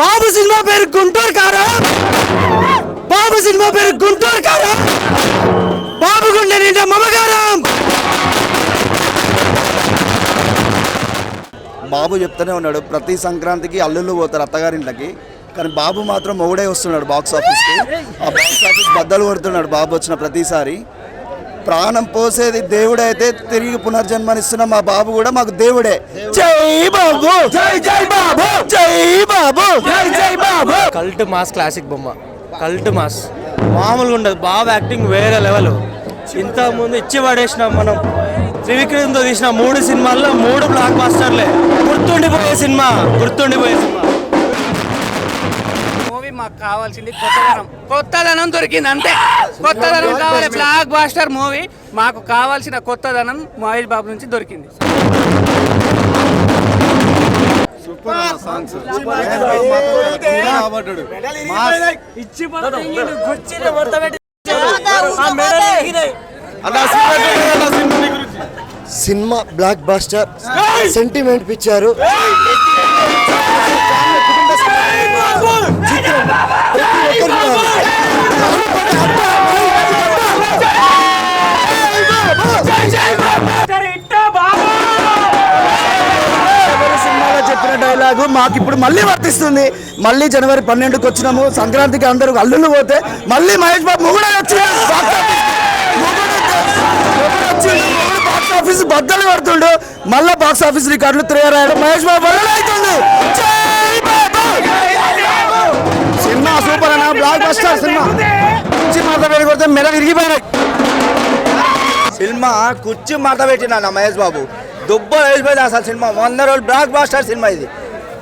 బాబు cinema పేరు గుంటూరు కారా? బాబు cinema పేరు గుంటూరు కారా? బాబు గుండె నిండా మమకారం. బాబు చెప్తూనే ఉన్నాడు ప్రతి సంక్రాంతికి అల్లుళ్ళు పోతారు అత్తగారింట్లకి. కానీ బాబు మాత్రం మొగుడే వస్తున్నాడు బాక్స్ ఆఫీస్కి. ఆ బాక్స్ ఆఫీస్ బద్దలు కొడుతున్నాడు బాబు వచ్చిన ప్రతిసారి. ప్రాణం పోసేది దేవుడే అయితే తిరిగి పునర్జన్మనిస్తున్న మా బాబు కూడా మాకు దేవుడే. జై బాబు! జై జై బాబు! జై బాబు! జై జై బాబు! కల్ట్ మాస్ క్లాసిక్ బొమ్మ. Cult mass. మామూలుగా ఉండదు. బాబు యాక్టింగ్ వేరే లెవెల్. ఇంత ముందు ఇచ్చి పడేసినాం మనం. త్రివిక్రమ్తో తీసిన మూడు సినిమాల్లో మూడు బ్లాక్ బాస్టర్లే గుర్తుండిపోయే సినిమా. గుర్తుండిపోయే సినిమా. మూవీ మాకు కావాల్సింది కొత్తదనం. కొత్తదనం దొరికింది అంతే. కొత్తదనం కావాలి. బ్లాక్ బాస్టర్ మూవీ మాకు కావాల్సిన కొత్తదనం మహేష్ బాబు నుంచి దొరికింది. సినిమా బ్లాక్ బాస్టర్. సెంటిమెంట్ పిచ్చారు. చెప్పిన మాకు ఇప్పుడు మళ్ళీ వర్తిస్తుంది. మళ్ళీ జనవరి పన్నెండుకి వచ్చినాము సంక్రాంతికి అందరూ అల్లుళ్ళు పోతే మళ్ళీ మహేష్ బాబు మొగుడే వచ్చినాడు బాక్స్ ఆఫీస్ బద్దలు కొడుతుండు. మళ్ళా బాక్స్ ఆఫీస్ రికార్డులు తిరగరాయడం మహేష్ బాబు అవుతుంది సినిమా సూపర్ అన్న బ్లాక్ బస్టర్ సినిమా. కుర్చీ మాట పెట్టిపోతే కొడితే మెడ విరిగిపోయినాయి. సినిమా కుర్చీ మాట పెట్టినా మహేష్ బాబు. దుబ్బ వెళ్ళిపోయింది అసలు సినిమా. వంద రోజులు బ్లాక్ బాస్టర్ సినిమా ఇది.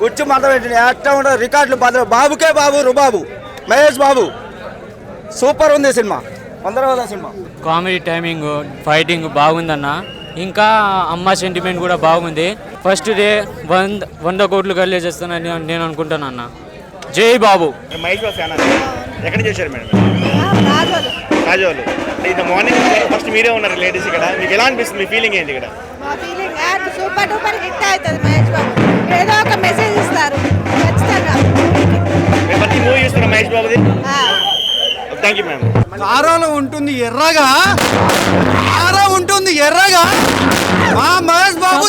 కుర్చీ మాట పెట్టిన ఎట్లా ఉండదు రికార్డులు బదులు బాబుకే బాబు రుబాబు. మహేష్ బాబు. సూపర్ ఉంది సినిమా. రోజుల సినిమా. కామెడీ టైమింగ్ ఫైటింగ్ బాగుందన్న. ఇంకా అమ్మ సెంటిమెంట్ కూడా బాగుంది. ఫస్ట్ డే వంద వంద కోట్లు గల్లే చేస్తానని నేను అనుకుంటాను అన్న. జై బాబు. ఎక్కడ చేశారు మేడం? రాజోలు. ఇంత మార్నింగ్ ఫస్ట్ మీరే ఉన్నారు లేడీస్ ఇక్కడ. మీకు ఎలా అనిపిస్తుంది? మీ ఫీలింగ్ ఏంటి ఇక్కడ? మా ఫీలింగ్ సూపర్ డూపర్ హిట్ అవుతుంది మహేష్ బాబు. ఏదో ఒక మెసేజ్ థ్యాంక్ యూ మ్యామ్ కారంలో ఉంటుంది ఎర్రగా కారం ఉంటుంది ఎర్రగా. మా మహేష్ బాబు